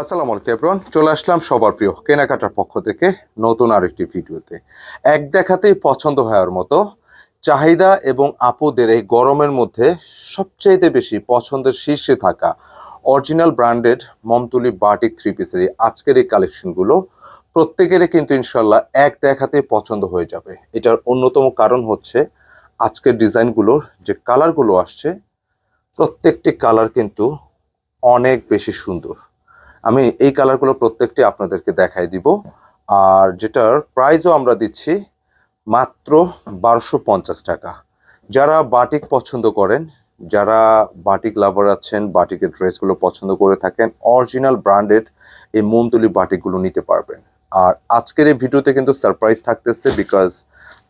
আসসালামু আলাইকুম এভরিওয়ান চলে আসলাম সবার প্রিয় কেনাকাটার পক্ষ থেকে নতুন আরেকটি ভিডিওতে। এক দেখাতেই পছন্দ হওয়ার মতো। চাহিদা এবং আপুদের এই গরমের মধ্যে সবচাইতে বেশি পছন্দের শীর্ষে থাকা অরিজিনাল ব্র্যান্ডেড মমতুলি বাটিক থ্রি পিসের এই আজকের এই কালেকশনগুলো প্রত্যেকেরই কিন্তু ইনশাল্লাহ এক দেখাতেই পছন্দ হয়ে যাবে। এটার অন্যতম কারণ হচ্ছে আজকের ডিজাইনগুলোর যে কালারগুলো আসছে, প্রত্যেকটি কালার কিন্তু অনেক বেশি সুন্দর। আমি এই কালারগুলো প্রত্যেকটি আপনাদেরকে দেখাই দিব। আর যেটার প্রাইসও আমরা দিচ্ছি মাত্র বারোশো পঞ্চাশ টাকা। যারা বাটিক পছন্দ করেন, যারা বাটিক লাভার আছেন, বাটিকের ড্রেসগুলো পছন্দ করে থাকেন, অরিজিনাল ব্র্যান্ডেড এই মোমতলি বাটিকগুলো নিতে পারবেন। আর আজকের এই ভিডিওতে কিন্তু সারপ্রাইজ থাকতেছে বিকজ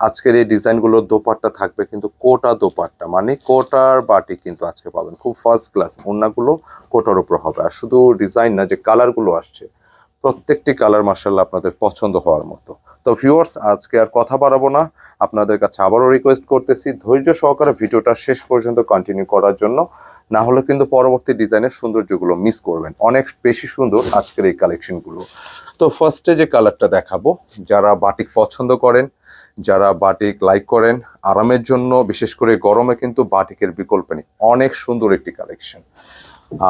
আজকের এই ডিজাইনগুলোর দোপাট্টা থাকবে কিন্তু কোটা দোপাট্টা মানে কোটার বাটি কিন্তু আজকে পাবেন। খুব ফার্স্ট ক্লাস ওড়নাগুলো কোটার উপর হবে। আর শুধু ডিজাইন না, যে কালারগুলো আসছে, প্রত্যেকটি কালার মার্শাল্লাহ আপনাদের পছন্দ হওয়ার মতো। তো ভিউয়ার্স আজকে আর কথা বাড়াবো না। আপনাদের কাছে আবারও রিকোয়েস্ট করতেছি, ধৈর্য সহকারে ভিডিওটা শেষ পর্যন্ত কন্টিনিউ করার জন্য। না হলে কিন্তু পরবর্তী ডিজাইনের সৌন্দর্যগুলো মিস করবেন। অনেক বেশি সুন্দর আজকের এই কালেকশনগুলো তো ফার্স্টে যে কালারটা দেখাবো, যারা বাটিক পছন্দ করেন, যারা বাটিক লাইক করেন, আরামের জন্য, বিশেষ করে গরমে কিন্তু বাটিকের বিকল্প নেই। অনেক সুন্দর একটি কালেকশন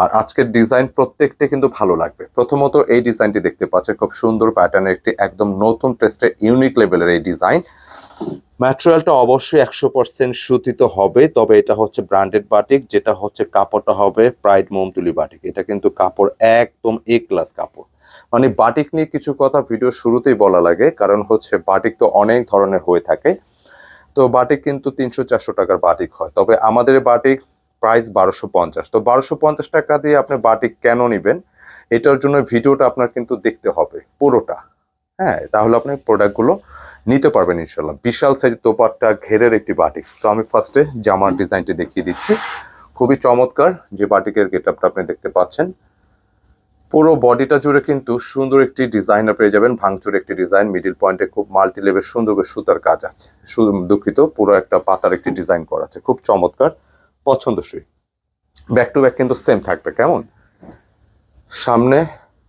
আর আজকের ডিজাইন প্রত্যেকটা কিন্তু ভালো লাগবে। প্রথমত এই ডিজাইনটি দেখতে পাচ্ছে খুব সুন্দর প্যাটার্নের একটি একদম নতুন টেস্টের ইউনিক লেভেলের এই ডিজাইন ম্যাটেরিয়ালটা অবশ্যই একশো পার্সেন্ট সুতিত হবে, তবে এটা হচ্ছে ব্র্যান্ডেড বাটিক যেটা হচ্ছে কাপড়টা হবে প্রাইড মোমতুলি বাটিক এটা কিন্তু কাপড় একদম এ ক্লাস কাপড়। মানে বাটিক নিয়ে কিছু কথা ভিডিও শুরুতেই বলা লাগে, কারণ হচ্ছে বাটিক তো অনেক ধরনের হয়ে থাকে। তো বাটিক কিন্তু তিনশো চারশো টাকার বাটিক হয়। তবে আমাদের বাটিক প্রাইস বারোশো পঞ্চাশ। তো বারোশো পঞ্চাশ টাকা দিয়ে আপনি বাটিক কেন নেবেন? এটার জন্য ভিডিওটা আপনার কিন্তু দেখতে হবে, পুরোটা। হ্যাঁ তাহলে আপনি প্রোডাক্টগুলো নিতে পারবেন ইনশাল্লাহ বিশাল সাইজ তোপারটা ঘেরের একটি বাটিক। তো আমি ফার্স্টে জামার ডিজাইনটি দেখিয়ে দিচ্ছি। খুবই চমৎকার যে বাটিকের গেট আপটা আপনি দেখতে পাচ্ছেন। পুরো বডিটা জুড়ে কিন্তু সুন্দর একটি ডিজাইনার পেয়ে যাবেন। ভাঙচুর একটি ডিজাইন মিডিল পয়েন্টে খুব মাল্টি লেভেল সুন্দর করে সুতার কাজ আছে। দুঃখিত, পুরো একটা পাতার একটি ডিজাইন করা আছে। খুব চমৎকার, পছন্দসই। ব্যাক টু ব্যাক কিন্তু সেম থাকবে, কেমন? সামনে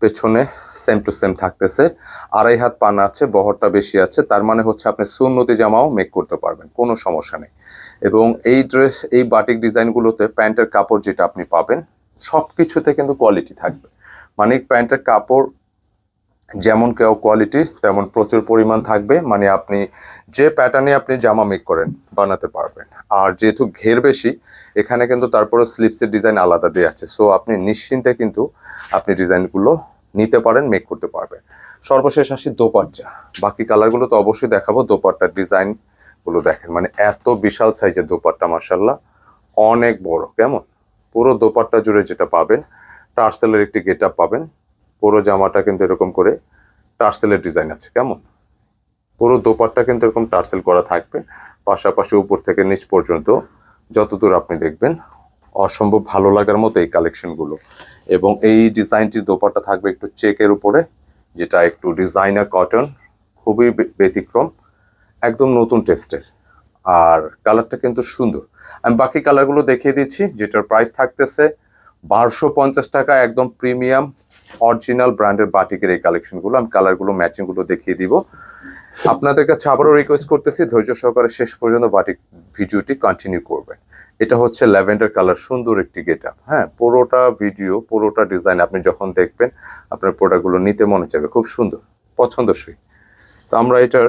পেছনে সেম টু সেম থাকতেছে। আড়াই হাত পানা আছে, বহরটা বেশি আছে, তার মানে হচ্ছে আপনি সুন্নতি জামাও মেক করতে পারবেন, কোনো সমস্যা নেই। এবং এই ড্রেস এই বাটিক ডিজাইনগুলোতে প্যান্টের কাপড় যেটা আপনি পাবেন সব কিছুতে কিন্তু কোয়ালিটি থাকবে। মানে প্যান্টের কাপড় যেমন কেউ কোয়ালিটি তেমন প্রচুর পরিমাণ থাকবে। মানে আপনি যে প্যাটার্নে আপনি জামা মেক করেন, বানাতে পারবেন। আর যেহেতু ঘের বেশি, এখানে কিন্তু তারপরে স্লিপসের ডিজাইন আলাদা দিয়ে আছে। সো আপনি নিশ্চিন্তে কিন্তু আপনি ডিজাইনগুলো নিতে পারেন মেক করতে পারবেন। সর্বশেষ আসি দোপাট্টা। বাকি কালারগুলো তো অবশ্যই দেখাবো। দোপাট্টার ডিজাইনগুলো দেখেন। মানে এত বিশাল সাইজের দোপাট্টা মার্শাল্লাহ অনেক বড়, কেমন? পুরো দোপাট্টা জুড়ে যেটা পাবেন, টার্সেলের একটি গেট পাবেন। পুরো জামাটা কিন্তু এরকম করে টার্সেলের ডিজাইন আছে, কেমন? পুরো দোপাট্টা কিন্তু এরকম টার্সেল করা থাকবে, পাশাপাশি উপর থেকে নিচ পর্যন্ত যতদূর আপনি দেখবেন, অসম্ভব ভালো লাগার মতো এই কালেকশনগুলো। এবং এই ডিজাইনটির দোপাট্টা থাকবে একটু চেকের উপরে, যেটা একটু ডিজাইনার কটন, খুবই ব্যতিক্রম, একদম নতুন টেস্টের। আর কালারটা কিন্তু সুন্দর। আমি বাকি কালারগুলো দেখিয়ে দিচ্ছি, যেটার প্রাইস থাকতেছে বারোশো পঞ্চাশ টাকা, একদম প্রিমিয়াম অরিজিনাল ব্র্যান্ডের বাটিকের এই কালেকশনগুলো আমি কালারগুলো ম্যাচিংগুলো দেখিয়ে দিব। আপনাদের কাছে আবারও রিকোয়েস্ট করতেছি, ধৈর্য সহকারে শেষ পর্যন্ত বাটিক ভিডিওটি কন্টিনিউ করবেন। এটা হচ্ছে ল্যাভেন্ডার কালার সুন্দর একটি গেট আপ হ্যাঁ পুরোটা ভিডিও পুরোটা ডিজাইন আপনি যখন দেখবেন, আপনার প্রোডাক্টগুলো নিতে মনে চাইবে। খুব সুন্দর, পছন্দসই। তো আমরা এটার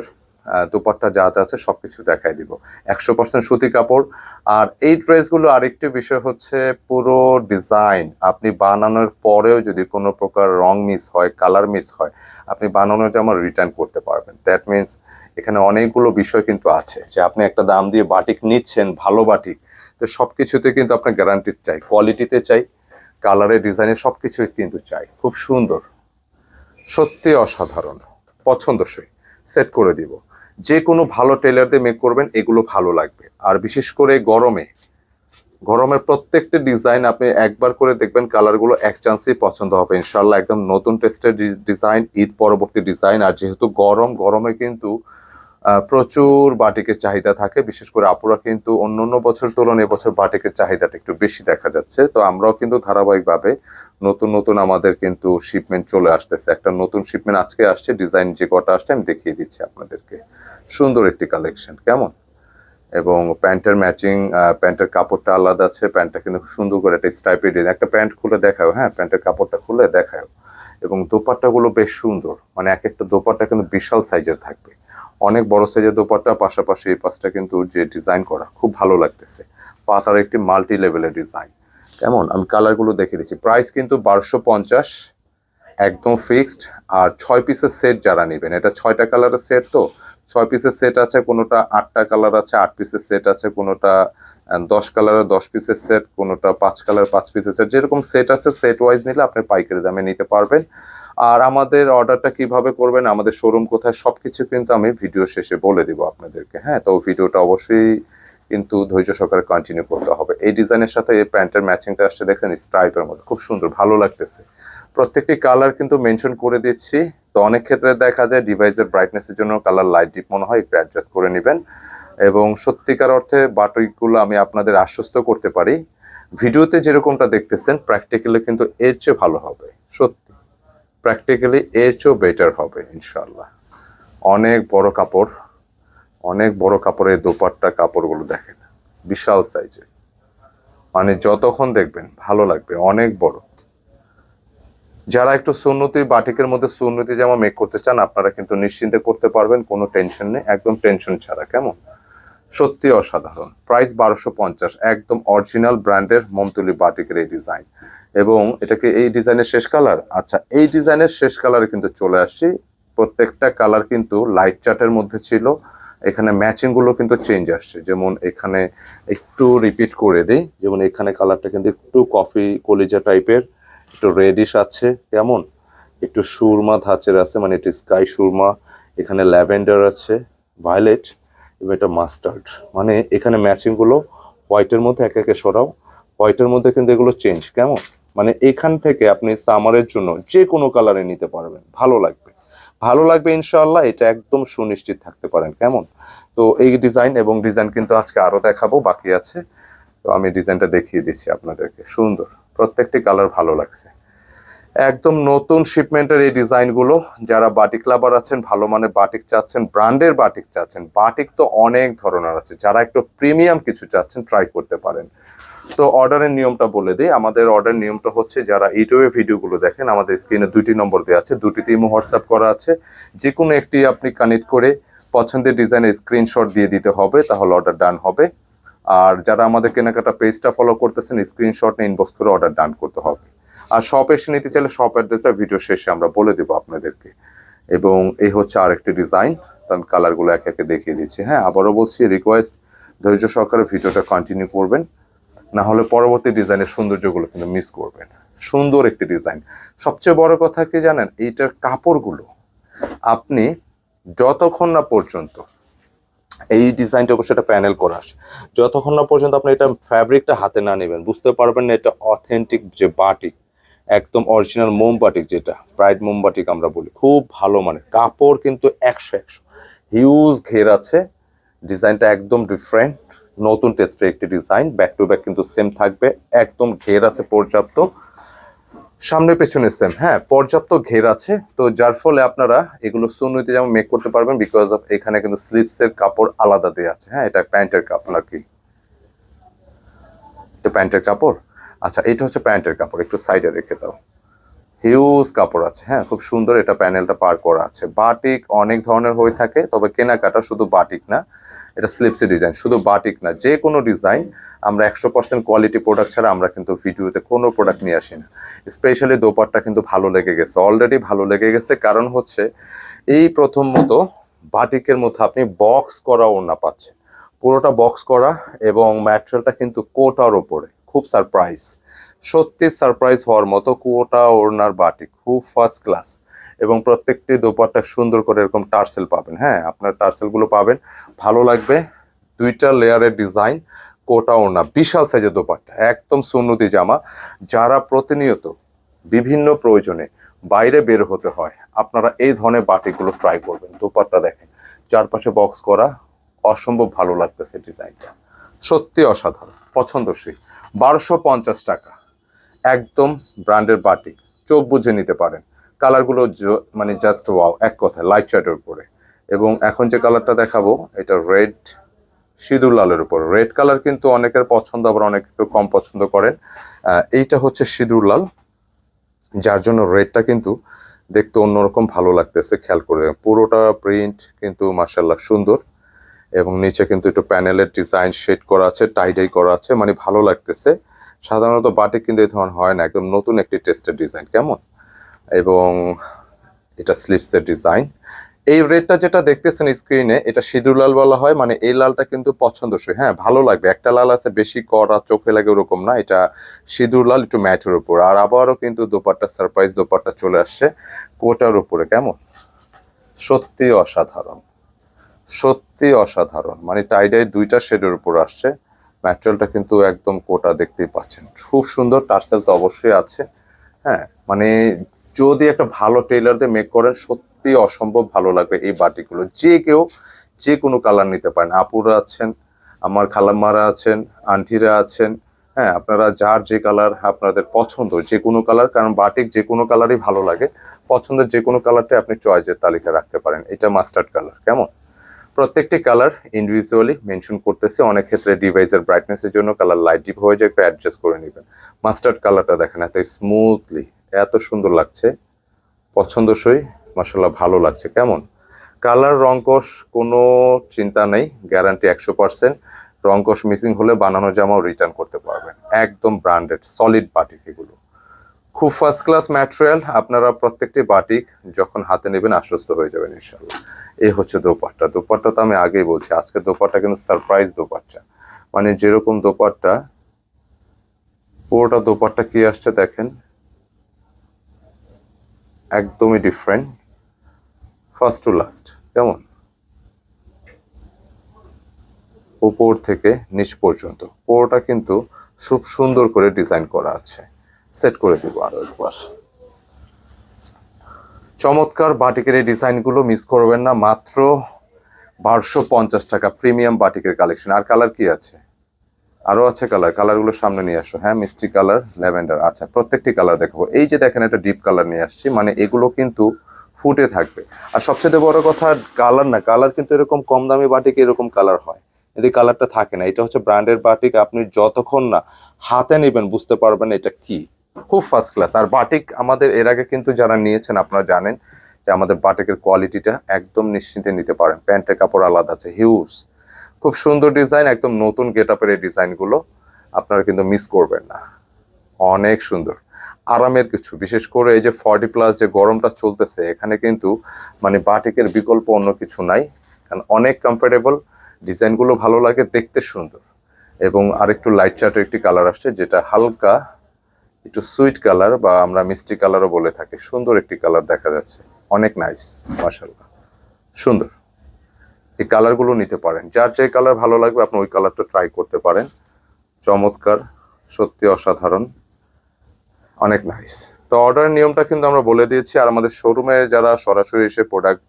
দোপাট্টা যা যা আছে সব কিছু দেখাই দিব। একশো পার্সেন্ট সুতি কাপড়। আর এই ড্রেসগুলো আরেকটি বিষয় হচ্ছে পুরো ডিজাইন। আপনি বানানোর পরেও যদি কোনো প্রকার রং মিস হয়, কালার মিস হয়, আপনি বানানোটা আমার রিটার্ন করতে পারবেন। দ্যাট মিনস এখানে অনেকগুলো বিষয় কিন্তু আছে। যে আপনি একটা দাম দিয়ে বাটিক নিচ্ছেন, ভালো বাটিক, তো সব কিছুতে কিন্তু আপনার গ্যারান্টি চাই। কোয়ালিটিতে চাই কালারে ডিজাইনে সব কিছুই কিন্তু চাই। খুব সুন্দর। সত্যি অসাধারণ। পছন্দসই। সেট করে দিব। যে কোনো ভালো টেলার দিয়ে মেক করবেন, এগুলো ভালো লাগবে। আর বিশেষ করে গরমে গরমের প্রত্যেকটা ডিজাইন আপনি একবার করে দেখবেন কালারগুলো এক চান্সেই পছন্দ হবে। ইনশাল্লাহ একদম নতুন টেস্টের ডিজাইন ঈদ পরবর্তী ডিজাইন আর যেহেতু গরম, গরমে কিন্তু প্রচুর বাটিকের চাহিদা থাকে। বিশেষ করে আপুরা কিন্তু অন্য অন্য বছর তুলনায় এবছর বাটিকের চাহিদাটা একটু বেশি দেখা যাচ্ছে। তো আমরাও কিন্তু ধারাবাহিকভাবে নতুন নতুন আমাদের কিন্তু শিপমেন্ট চলে আসতেছে। একটা নতুন শিপমেন্ট আজকে আসছে ডিজাইন যে কটা আসছে, আমি দেখিয়ে দিচ্ছি আপনাদেরকে। সুন্দর একটি কালেকশন কেমন? এবং প্যান্টের ম্যাচিং প্যান্টের কাপড়টা আলাদা আছে, প্যান্টটা কিন্তু সুন্দর করে একটা স্ট্রাইপের একটা প্যান্ট খুলে দেখাও হ্যাঁ প্যান্টের কাপড়টা খুলে দেখাও। এবং দোপাট্টাগুলো বেশ সুন্দর। মানে এক একটা দোপাট্টা কিন্তু বিশাল সাইজের থাকবে। অনেক বড় সাইজের দোপাট্টা, পাশাপাশি এই পাশটা কিন্তু যে ডিজাইন করা খুব ভালো লাগতেছে। পাতার একটি মাল্টি লেভেলের ডিজাইন কেমন? আমি কালারগুলো দেখে দিচ্ছি। প্রাইস কিন্তু বারোশো পঞ্চাশ, একদম ফিক্সড আর ছয় পিসের সেট যারা নেবেন, এটা ছয়টা কালারের সেট তো? ছয় পিসের সেট আছে, কোনোটা আটটা কালার আছে, আট পিসের সেট আছে, কোনোটা দশ কালারের দশ পিসের সেট কোনোটা পাঁচ কালার পাঁচ পিসের সেট যেরকম সেট আছে সেট ওয়াইজ নিলে আপনি পাইকারি দামে নিতে পারবেন। আর আমাদের অর্ডারটা কীভাবে করবেন, আমাদের শোরুম কোথায়, সবকিছু কিন্তু আমি ভিডিও শেষে বলে দিব আপনাদেরকে। হ্যাঁ তো ভিডিওটা অবশ্যই কিন্তু ধৈর্য সহকারে কন্টিনিউ করতে হবে। এই ডিজাইনের সাথে এই প্যান্টের ম্যাচিংটা আসছে, দেখছেন স্ট্রাইপের মধ্যে খুব সুন্দর, ভালো লাগতেছে। প্রত্যেকটি কালার কিন্তু মেনশন করে দিচ্ছি। তো অনেক ক্ষেত্রে দেখা যায় ডিভাইসের ব্রাইটনেসের জন্য কালার লাইট ডিপ মনে হয়, একটু অ্যাডজাস্ট করে নেবেন। এবং সত্যিকার অর্থে বাটুইগুলো আমি আপনাদের আশ্বস্ত করতে পারি। ভিডিওতে যেরকমটা দেখতেছেন প্র্যাকটিক্যালি কিন্তু এর চেয়ে ভালো হবে। সত্যি প্র্যাকটিক্যালি এর চেয়েও বেটার হবে ইনশাল্লাহ অনেক বড় কাপড়, অনেক বড় কাপড়ের দোপাট্টা কাপড়গুলো দেখেন, বিশাল সাইজের মানে যতক্ষণ দেখবেন, ভালো লাগবে, অনেক বড়। যারা একটু সুন্নতি, বাটিকের মধ্যে সুন্নতি জামা মেক করতে চান, আপনারা কিন্তু নিশ্চিন্তে করতে পারবেন, কোনো টেনশন নেই, একদম টেনশন ছাড়া, কেমন? সত্যি অসাধারণ। প্রাইস বারোশো পঞ্চাশ, একদম অরিজিনাল ব্র্যান্ডের মমতুলি বাটিকের এই ডিজাইন এবং এটাকে এই ডিজাইনের শেষ কালার? আচ্ছা এই ডিজাইনের শেষ কালারে কিন্তু চলে আসছি। প্রত্যেকটা কালার কিন্তু লাইট চার্টের মধ্যে ছিল। এখানে ম্যাচিংগুলো কিন্তু চেঞ্জ আসছে। যেমন এখানে একটু রিপিট করে দিই। যেমন এখানে কালারটা কিন্তু একটু কফি কলিজা টাইপের একটু রেডিশ আছে। কেমন? একটু সুরমা ধাঁচের আছে মানে একটু স্কাই সুরমা। এখানে ল্যাভেন্ডার আছে ভায়োলেট এবং এটা মাস্টার্ড মানে এখানে ম্যাচিংগুলো হোয়াইটের মধ্যে এক একে সরাও। হোয়াইটের মধ্যে কিন্তু এগুলো চেঞ্জ কেমন? মানে এখান থেকে আপনি সামারের জন্য যে কোনো কালারে নিতে পারবেন, ভালো লাগবে। ভালো লাগবে ইনশাআল্লাহ, এটা একদম সুনিশ্চিত থাকতে পারেন, কেমন? তো এই ডিজাইন এবং ডিজাইন কিন্তু আজকে আরও দেখাবো, বাকি আছে। তো আমি ডিজাইনটা দেখিয়ে দিচ্ছি আপনাদেরকে, সুন্দর, প্রত্যেকটি কালার ভালো লাগছে। একদম নতুন শিপমেন্টের এই ডিজাইনগুলো যারা বাটিক লাভার আছেন, ভালো মানের বাটিক চাচ্ছেন ব্র্যান্ডের বাটিক চাচ্ছেন বাটিক তো অনেক ধরনের আছে, যারা একটু প্রিমিয়াম কিছু চাচ্ছেন ট্রাই করতে পারেন। তো অর্ডারের নিয়মটা বলে দিই। আমাদের অর্ডার নিয়মটা হচ্ছে, যারা ইউটিউবে ভিডিওগুলো দেখেন, আমাদের স্ক্রিনে দুটি নম্বর দেওয়া আছে, দুটিতে ইমো হোয়াটসঅ্যাপ করা আছে। যে কোনো একটি আপনি কানেক্ট করে পছন্দের ডিজাইনের স্ক্রিনশট দিয়ে দিতে হবে, তাহলে অর্ডার ডান হবে। আর যারা আমাদের কেনাকাটা পেজটা ফলো করতেছেন স্ক্রিনশট নিয়ে ইনবক্স করে অর্ডার ডান করতে হবে। আর শপ এসে নিতে চাইলে শপ অ্যাড্রেসটা ভিডিও শেষে আমরা বলে দেবো আপনাদেরকে। এবং এই হচ্ছে আরেকটি ডিজাইন তো আমি কালারগুলো একে একে দেখিয়ে দিচ্ছি। হ্যাঁ আবারও বলছি রিকোয়েস্ট ধৈর্য সহকারে ভিডিওটা কন্টিনিউ করবেন। না হলে পরবর্তী ডিজাইনের সৌন্দর্যগুলো কিন্তু মিস করবেন সুন্দর একটি ডিজাইন সবচেয়ে বড় কথা কি জানেন? এইটার কাপড়গুলো আপনি যতক্ষণ না পর্যন্ত এই ডিজাইনটা অবশ্যই একটা প্যানেল করা আসে, যতক্ষণ না পর্যন্ত আপনি এটা ফ্যাব্রিকটা হাতে না নেবেন, বুঝতে পারবেন না এটা অথেন্টিক যে বাটিক একদম অরিজিনাল মোম বাটিক যেটা প্রাইড মোম বাটিক আমরা বলি, খুব ভালো মানে কাপড় কিন্তু একশো একশো। হিউজ ঘের আছে ডিজাইনটা একদম ডিফারেন্ট নতুন টেস্টের একটি ডিজাইন ব্যাক টু ব্যাক কিন্তু সেম থাকবে, একদম ঘের আছে পর্যাপ্ত। সামনে পেছনে সেম হ্যাঁ পর্যাপ্ত ঘের আছে। তো যার ফলে আপনারা এগুলো সুন্নতি যেমন মেক করতে পারবেন বিকজ অফ এখানে কিন্তু স্লিপসের কাপড় আলাদা দেওয়া আছে। হ্যাঁ এটা প্যান্টের কাপড় আর কি এটা প্যান্টের কাপড়? আচ্ছা এটা হচ্ছে প্যান্টের কাপড়, একটু সাইডে রেখে দাও। হিউজ কাপড় আছে হ্যাঁ খুব সুন্দর এটা প্যানেলটা পার করা আছে। বাটিক অনেক ধরনের হয়ে থাকে, তবে কেনাকাটা শুধু বাটিক না। এটা স্লিপসি ডিজাইন শুধু বাটিক না যে কোনো ডিজাইন আমরা একশো পার্সেন্ট কোয়ালিটি প্রোডাক্ট ছাড়া আমরা কিন্তু ভিডিওতে কোনো প্রোডাক্ট নিয়ে আসি না। স্পেশালি দোপারটা কিন্তু ভালো লেগে গেছে অলরেডি ভালো লেগে গেছে, কারণ হচ্ছে এই প্রথম মতো বাটিকের মধ্যে আপনি বক্স করা ওড়না পাচ্ছেন। পুরোটা বক্স করা এবং ম্যাটেরিয়ালটা কিন্তু কোটার ওপরে খুব সারপ্রাইজ সত্যি সারপ্রাইজ হওয়ার মতো কুয়োটা ওড়নার বাটিক খুব ফার্স্ট ক্লাস এবং প্রত্যেকটি দোপাট্টা সুন্দর করে এরকম টার্সেল পাবেন। হ্যাঁ আপনার টার্সেলগুলো পাবেন। ভালো লাগবে। দুইটা লেয়ারের ডিজাইন, কোটা ওড়না বিশাল সাইজের দোপাট্টা, একদম সুন্নতি জামা। যারা প্রতিনিয়ত বিভিন্ন প্রয়োজনে বাইরে বের হতে হয়, আপনারা এই ধরনের বাটিগুলো ট্রাই করবেন। দোপাট্টা দেখেন, চারপাশে বক্স করা, অসম্ভব ভালো লাগতেছে ডিজাইনটা। সত্যি অসাধারণ, পছন্দসই। বারোশো পঞ্চাশ টাকা, একদম ব্র্যান্ডের বাটি। চোখ বুঝে নিতে পারেন। কালারগুলো মানে জাস্ট ওয়াও এক কথায় লাইট শার্টের উপরে। এবং এখন যে কালারটা দেখাবো, এটা রেড সিঁদুর লালের উপর। রেড কালার কিন্তু অনেকের পছন্দ, আবার অনেক একটু কম পছন্দ করেন। এইটা হচ্ছে সিঁদুর লাল। যার জন্য রেডটা কিন্তু দেখতে অন্যরকম ভালো লাগতেছে, খেয়াল করে। পুরোটা প্রিন্ট কিন্তু মার্শাল্লাহ সুন্দর। এবং নিচে কিন্তু একটু প্যানেলের ডিজাইন শেড করা আছে টাইডাই করা আছে মানে ভালো লাগতেছে। সাধারণত বাটিক কিন্তু এই ধরনের হয় না, একদম নতুন একটি টেস্টের ডিজাইন কেমন? এবং এটা স্লিপসের ডিজাইন এই রেডটা যেটা দেখতেছেন স্ক্রিনে এটা সিঁদুর লাল বলা হয় মানে এই লালটা কিন্তু পছন্দসই। হ্যাঁ ভালো লাগবে। একটা লাল আছে, বেশি করা চোখে লাগে ওরকম না, এটা সিঁদুর লাল, একটু ম্যাটের উপর। আর আবারও কিন্তু দোপাট্টা সারপ্রাইজ দোপাট্টা চলে আসছে কোটার উপরে, কেমন? সত্যি অসাধারণ। সত্যি অসাধারণ। মানে টাইডাই দুইটা শেডের উপর আসছে। ম্যাটেরিয়ালটা কিন্তু একদম কোটা দেখতেই পাচ্ছেন। খুব সুন্দর, টার্সেল তো অবশ্যই আছে। হ্যাঁ মানে যদি একটা ভালো টেইলার দিয়ে মেক করেন সত্যি অসম্ভব ভালো লাগবে এই বাটিগুলো। যে কেউ যে কোনো কালার নিতে পারেন। আপুরা আছেন, আমার খালাম্মারা আছেন, আন্টিরা আছেন হ্যাঁ আপনারা যার যে কালার আপনাদের পছন্দ, যে কোনো কালার কারণ বাটিক যে কোনো কালারই ভালো লাগে। পছন্দের যে কোনো কালারটা আপনি চয়েসের তালিকা রাখতে পারেন। এটা মাস্টার্ড কালার কেমন? প্রত্যেকটি কালার ইন্ডিভিজুয়ালি মেনশন করতেছে। অনেক ক্ষেত্রে ডিভাইসের ব্রাইটনেসের জন্য কালার লাইট ডিপ হয়ে যায়, একটু অ্যাডজাস্ট করে নেবেন। মাস্টার্ড কালারটা দেখেন, এত স্মুথলি এত সুন্দর লাগছে। পছন্দসই মাসাল্লাহ ভালো লাগছে, কেমন? কালার রঙ্কশ কোনো চিন্তা নেই গ্যারান্টি একশো পার্সেন্ট রঙ্কশ মিসিং হলে বানানো জামাও রিটার্ন করতে পারবেন। একদম ব্র্যান্ডেড সলিড বাটিক। খুব ফার্স্ট ক্লাস ম্যাটেরিয়াল আপনারা প্রত্যেকটি বাটিক যখন হাতে নেবেন আশ্বস্ত হয়ে যাবেন ইনশাল্লাহ এই হচ্ছে দোপাট্টা। দোপাট্টা তো আমি আগেই বলছি, আজকে দোপাট্টা কিন্তু সারপ্রাইজ দোপাট্টা। মানে যেরকম দোপাট্টা, পুরোটা দোপাট্টা কি আসছে দেখেন? একদমই ডিফারেন্ট ফার্স্ট টু লাস্ট কেমন? উপর থেকে নিচ পর্যন্ত। পুরোটা কিন্তু খুব সুন্দর করে ডিজাইন করা আছে। সেট করে দিব আরও একবার। চমৎকার বাটিকের এই ডিজাইনগুলো মিস করবেন না, মাত্র বারোশো পঞ্চাশ টাকা প্রিমিয়াম বাটিকের কালেকশন। আর কালার কি আছে? আরও আছে কালার, কালারগুলো সামনে নিয়ে আসো। হ্যাঁ মিষ্টি কালার, ল্যাভেন্ডার। আচ্ছা প্রত্যেকটি কালার দেখাবো। এই যে দেখেন, একটা ডিপ কালার নিয়ে আসছি মানে এগুলো কিন্তু ফুটে থাকবে। আর সবচেয়ে বড় কথা, কালার না, কালার কিন্তু এরকম কম দামি বাটিকে এরকম কালার হয়। যদি কালারটা থাকে না, এটা হচ্ছে ব্র্যান্ডের বাটিক, আপনি যতক্ষণ না হাতে নেবেন, বুঝতে পারবেন এটা কি। খুব ফার্স্ট ক্লাস আর বাটিক আমাদের এর আগে কিন্তু যারা নিয়েছেন, আপনারা জানেন যে আমাদের বাটিকের কোয়ালিটিটা একদম নিশ্চিন্তে নিতে পারেন। প্যান্টের কাপড় আলাদা আছে হিউজ খুব সুন্দর ডিজাইন একদম নতুন গেট আপের এই ডিজাইনগুলো আপনারা কিন্তু মিস করবেন না। অনেক সুন্দর। আরামের কিছু, বিশেষ করে এই যে ফর্টি প্লাস যে গরমটা চলতেছে, এখানে কিন্তু মানে বাটিকের বিকল্প অন্য কিছু নাই। কারণ অনেক কমফোর্টেবল ডিজাইনগুলো ভালো লাগে, দেখতে সুন্দর। এবং আরেকটু লাইট চার্টের একটি কালার আসছে, যেটা হালকা একটু সুইট কালার বা আমরা মিষ্টি কালারও বলে থাকি। সুন্দর একটি কালার দেখা যাচ্ছে। অনেক নাইস মাশাল্লাহ সুন্দর। এই কালারগুলো নিতে পারেন। যার যে কালার ভালো লাগবে, আপনি ওই কালারটা ট্রাই করতে পারেন। চমৎকার, সত্যি অসাধারণ। অনেক নাইস তো অর্ডারের নিয়মটা কিন্তু আমরা বলে দিয়েছি। আর আমাদের শোরুমে যারা সরাসরি এসে প্রোডাক্ট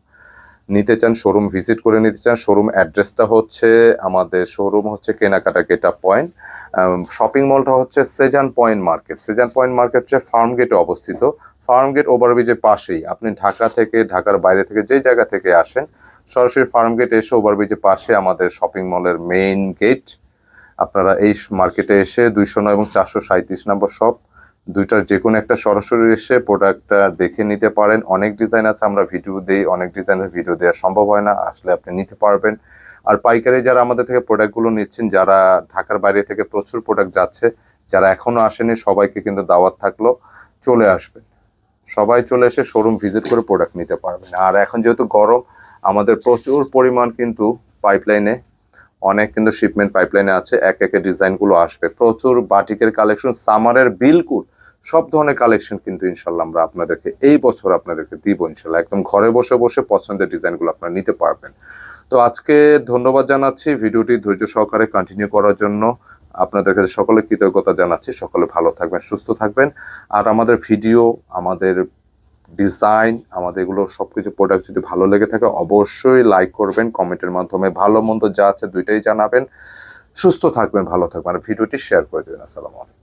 নিতে চান শোরুম ভিজিট করে নিতে চান শোরুম অ্যাড্রেসটা হচ্ছে আমাদের শোরুম হচ্ছে কেনাকাটা গেটা পয়েন্ট শপিং মলটা হচ্ছে Sezan point market Sezan point market হচ্ছে ফার্ম গেটে অবস্থিত। ফার্ম গেট ওভারব্রিজের পাশেই, আপনি ঢাকা থেকে, ঢাকার বাইরে থেকে যে জায়গা থেকে আসেন, সরাসরি ফার্ম গেট এসে ওভারব্রিজের পাশে আমাদের শপিং মলের মেইন গেট আপনারা এই মার্কেটে এসে দুইশো নয় এবং চারশো সাঁত্রিশ নম্বর শপ দুইটার যে কোনো একটা সরাসরি এসে প্রোডাক্টটা দেখে নিতে পারেন। অনেক ডিজাইন আছে, আমরা ভিডিও দিই, অনেক ডিজাইনের ভিডিও দেওয়া সম্ভব হয় না, আসলে আপনি নিতে পারবেন। আর পাইকারি যারা আমাদের থেকে প্রোডাক্টগুলো নিচ্ছেন, যারা ঢাকার বাইরে থেকে প্রচুর প্রোডাক্ট যাচ্ছে, যারা এখনও আসেনি, সবাইকে কিন্তু দাওয়াত থাকল, চলে আসবেন। সবাই চলে এসে শোরুম ভিজিট করে প্রোডাক্ট নিতে পারবেন। আর এখন যেহেতু গরম, আমাদের প্রচুর পরিমাণ কিন্তু পাইপলাইনে অনেক কিন্তু শিপমেন্ট পাইপলাইনে আছে, এক একে ডিজাইনগুলো আসবে। প্রচুর বাটিকের কালেকশন সামারের বিলকুল সব ধরনের কালেকশন কিন্তু ইনশাল্লাহ আমরা আপনাদেরকে এই বছর আপনাদেরকে দিব ইনশাল্লাহ। একদম ঘরে বসে বসে পছন্দের ডিজাইনগুলো আপনারা নিতে পারবেন। তো আজকে ধন্যবাদ জানাচ্ছি ভিডিওটি ধৈর্য সহকারে কন্টিনিউ করার জন্য। আপনাদের কাছে সকলে কৃতজ্ঞতা জানাচ্ছি। সকলে ভালো থাকবেন, সুস্থ থাকবেন। আর আমাদের ভিডিও আমাদের ডিজাইন আমাদের এগুলো সব কিছু প্রোডাক্ট যদি ভালো লেগে থাকে, অবশ্যই লাইক করবেন কমেন্টের মাধ্যমে ভালো মন্দ যা আছে দুইটাই জানাবেন। সুস্থ থাকবেন, ভালো থাকবেন। আর ভিডিওটি শেয়ার করে দেবেন। আসসালামু আলাইকুম।